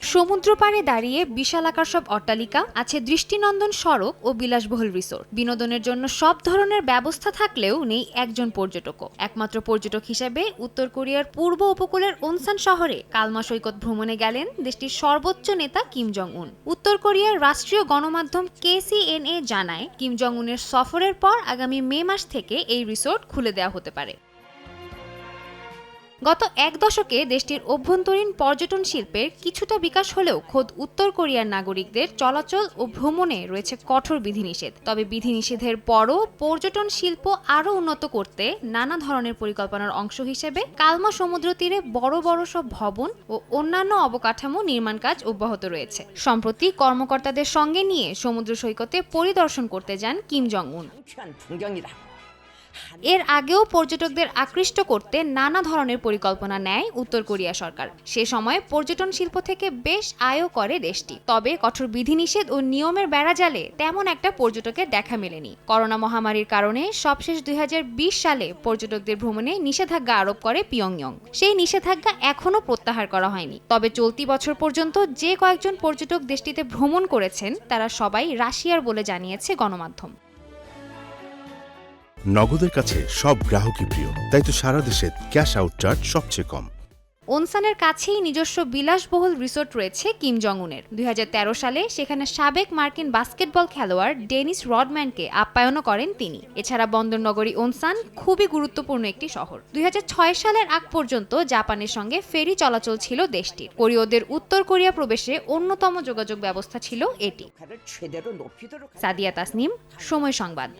সমুদ্র পাড়ে দাঁড়িয়ে বিশালাকার সব অট্টালিকা, আছে দৃষ্টিনন্দন সড়ক ও বিলাসবহুল রিসোর্ট। বিনোদনের জন্য সব ধরনের ব্যবস্থা থাকলেও নেই একজন পর্যটকও। একমাত্র পর্যটক হিসেবে উত্তর কোরিয়ার পূর্ব উপকূলের ওনসান শহরে কালমা সৈকত ভ্রমণে গেলেন দেশটির সর্বোচ্চ নেতা কিম জং উন উত্তর কোরিয়ার রাষ্ট্রীয় গণমাধ্যম কেসিএনএ জানায়, কিম জং উনের সফরের পর আগামী মে মাস থেকে এই রিসোর্ট খুলে দেওয়া হতে পারে। গত এক দশকে দেশটির অভ্যন্তরীণ পর্যটন শিল্পের কিছুটা বিকাশ হলেও খোদ উত্তর কোরিয়ার নাগরিকদের চলাচল ও ভ্রমণে রয়েছে কঠোর বিধিনিষেধ। তবে বিধিনিষেধের পরও পর্যটন শিল্প আরও উন্নত করতে নানা ধরনের পরিকল্পনার অংশ হিসেবে কালমা সমুদ্র তীরে বড় বড় সব ভবন ও অন্যান্য অবকাঠামো নির্মাণ কাজ অব্যাহত রয়েছে। সম্প্রতি কর্মকর্তাদের সঙ্গে নিয়ে সমুদ্র সৈকতে পরিদর্শন করতে যান কিম জং উন এর আগেও পর্যটকদের আকৃষ্ট করতে নানা ধরনের পরিকল্পনা নেয় উত্তর কোরিয়া সরকার। সে সময় পর্যটন শিল্প থেকে বেশ আয়ও করে দেশটি। তবে কঠোর বিধিনিষেধ ও নিয়মের বেড়াজালে তেমন একটা পর্যটকের দেখা মেলেনি। করোনা মহামারীর কারণে সবশেষ দুই হাজার বিশ সালে পর্যটকদের ভ্রমণে নিষেধাজ্ঞা আরোপ করে পিয়ংইয়ং। সেই নিষেধাজ্ঞা এখনও প্রত্যাহার করা হয়নি। তবে চলতি বছর পর্যন্ত যে কয়েকজন পর্যটক দেশটিতে ভ্রমণ করেছেন, তারা সবাই রাশিয়ার বলে জানিয়েছে গণমাধ্যম। নগদের কাছে সব গ্রাহকই প্রিয়। তাই তো সারা দেশে ক্যাশ আউট চার্জ সবচেয়ে কম। ওনসানের কাছেই নিজস্ব বিলাসবহুল রিসোর্ট রয়েছে কিম জংউনের। দুই সালে সেখানে সাবেক মার্কিন বাস্কেটবল খেলোয়াড় ডেনিস রডম্যানকে আপ্যায়নও করেন তিনি। এছাড়া বন্দরনগরী ওনসান খুবই গুরুত্বপূর্ণ একটি শহর। দুই হাজার ছয় সালের আগ পর্যন্ত জাপানের সঙ্গে ফেরি চলাচল ছিল দেশটির। কোরিয়দের উত্তর কোরিয়া প্রবেশে অন্যতম যোগাযোগ ব্যবস্থা ছিল এটি। সাদিয়া তাসনিম, সময় সংবাদ।